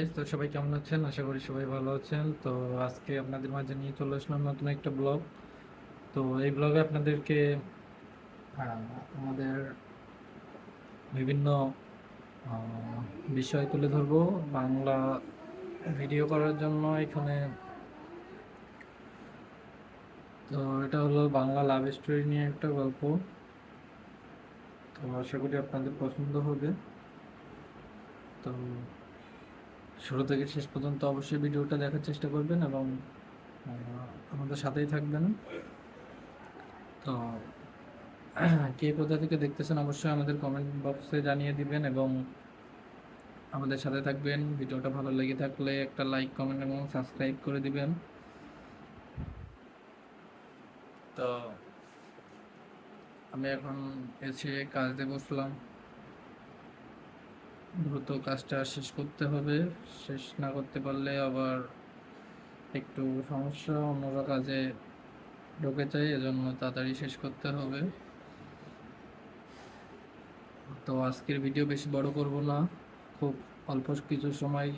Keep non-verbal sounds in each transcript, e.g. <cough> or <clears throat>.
Guys তো সবাই কেমন আছেন? আশা করি সবাই ভালো আছেন। তো আজকে আপনাদের মাঝে নিয়ে চলে আসলাম নতুন একটা ব্লগ। তো এই ব্লগে আপনাদেরকে আমাদের বিভিন্ন বিষয় তুলে ধরবো। বাংলা ভিডিও করার জন্য এখানে। তো এটা হলো বাংলা লাভ স্টোরি নিয়ে একটা গল্প। তো আশা করি আপনাদের পছন্দ হবে। তো শুরু থেকে শেষ পর্যন্ত অবশ্যই ভিডিওটা দেখার চেষ্টা করবেন এবং আমাদের সাথেই থাকবেন। তো, <clears throat> কে কোথা থেকে দেখতেছেন অবশ্যই আমাদের কমেন্ট বক্সে জানিয়ে দিবেন এবং আমাদের সাথে থাকবেন। ভিডিওটা ভালো লেগে থাকলে একটা লাইক কমেন্ট এবং সাবস্ক্রাইব করে দিবেন। তো, আমি এখন এসে কাজে বসলাম। দ্রুত কাজটা শেষ করতে হবে। শেষ না করতে পারলে আবার একটু সমস্যা অন্যরা কাজে ঢুকে চাই এজন্য তাড়াতাড়ি শেষ করতে হবে। তো আজকের ভিডিও বেশি বড় করব না। খুব অল্প কিছু সময়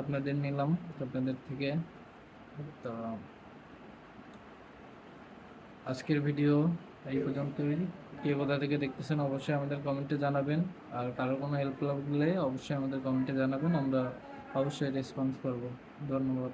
আপনাদের নিলাম, আপনাদের থেকে। তো আজকের ভিডিও এই পর্যন্তই। কে কোথা থেকে দেখতেছেন অবশ্যই আমাদের কমেন্টে জানাবেন। আর কারও কোনো হেল্প লাগলে অবশ্যই আমাদের কমেন্টে জানাবেন, আমরা অবশ্যই রেসপন্স করব। ধন্যবাদ।